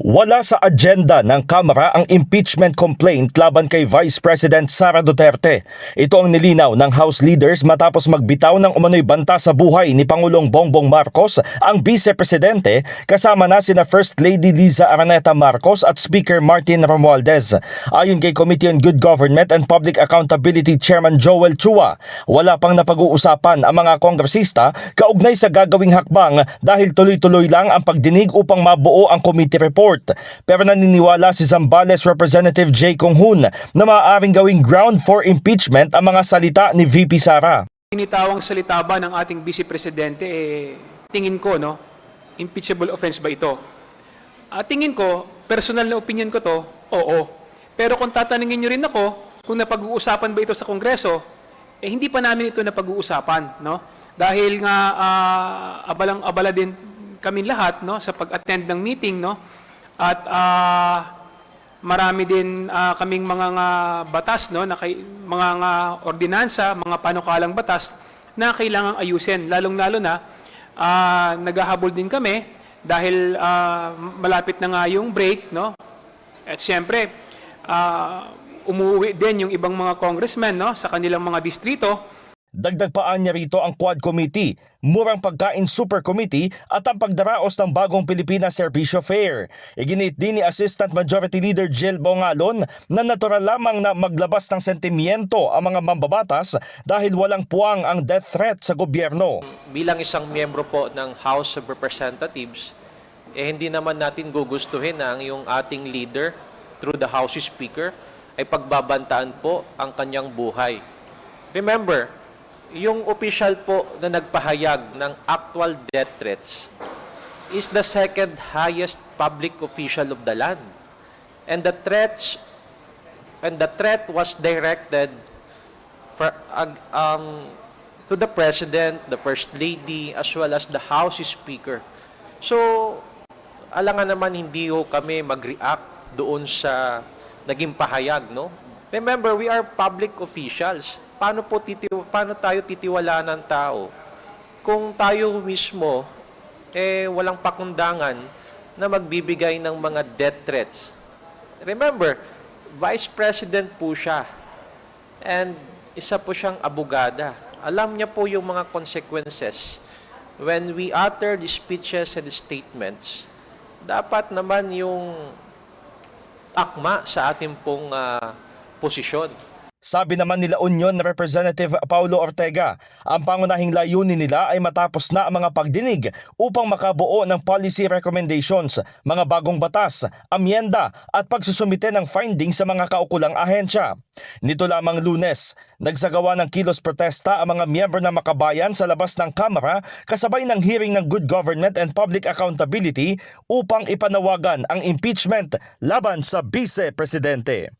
Wala sa agenda ng Kamara ang impeachment complaint laban kay Vice President Sara Duterte. Ito ang nilinaw ng House leaders matapos magbitaw ng umano'y banta sa buhay ni Pangulong Bongbong Marcos, ang Vice Presidente, kasama na sina First Lady Liza Araneta Marcos at Speaker Martin Romualdez. Ayon kay Committee on Good Government and Public Accountability Chairman Joel Chua, wala pang napag-uusapan ang mga kongresista kaugnay sa gagawing hakbang dahil tuloy-tuloy lang ang pagdinig upang mabuo ang committee report. Pero naniniwala si Zambales Representative Jay Conghun na maaaring gawing ground for impeachment ang mga salita ni VP Sara. Initawang salita ba ng ating Vice Presidente, eh, tingin ko, no, impeachable offense ba ito? Ah, tingin ko, personal na opinion ko to, oo. Pero kung tatanungin nyo rin ako, kung napag-uusapan ba ito sa Kongreso, eh hindi pa namin ito napag-uusapan, no? Dahil nga ah, abalang-abala din kami lahat, no, sa pag-attend ng meeting, no? At ah, marami din ah, kaming mga nga batas no na kay, mga nga ordinansa, mga panukalang batas na kailangang ayusin. Lalong-lalo na ah, naghahabol din kami dahil ah, malapit na nga yung break no. At siyempre ah, umuwi din yung ibang mga congressmen no sa kanilang mga distrito Dagdag paan niya rito ang Quad Committee, Murang Pagkain Super Committee at ang pagdaraos ng bagong Pilipinas Servisyo Fair. Iginit din ni Assistant Majority Leader Jill Bongalon na natural lamang na maglabas ng sentimiento ang mga mambabatas dahil walang puwang ang death threat sa gobyerno. bilang isang miyembro po ng House of Representatives, eh hindi naman natin gugustuhin na ang yung ating leader through the House Speaker ay pagbabantaan po ang kanyang buhay. Remember, yung official po na nagpahayag ng actual death threats is the second highest public official of the land. And the threats and the threat was directed for, um, to the President, the First Lady, as well as the House Speaker. So, alangan naman hindi ho kami mag-react doon sa naging pahayag, no? Remember, we are public officials. Paano po titiw paano tayo titiwalaan ng tao kung tayo mismo eh walang pakundangan na magbibigay ng mga death threats? Remember, Vice President po siya. And isa po siyang abogada. Alam niya po yung mga consequences. When we utter the speeches and statements, dapat naman yung akma sa ating pong ah, posisyon. Sabi naman nila Union Representative Paulo Ortega, ang pangunahing layunin nila ay matapos na ang mga pagdinig upang makabuo ng policy recommendations, mga bagong batas, amyenda at pagsusumite ng findings sa mga kaukulang ahensya. Nito lamang lunes, nagsagawa ng kilos protesta ang mga miyembro ng makabayan sa labas ng Kamara kasabay ng hearing ng Good Government and Public Accountability upang ipanawagan ang impeachment laban sa Vice Presidente.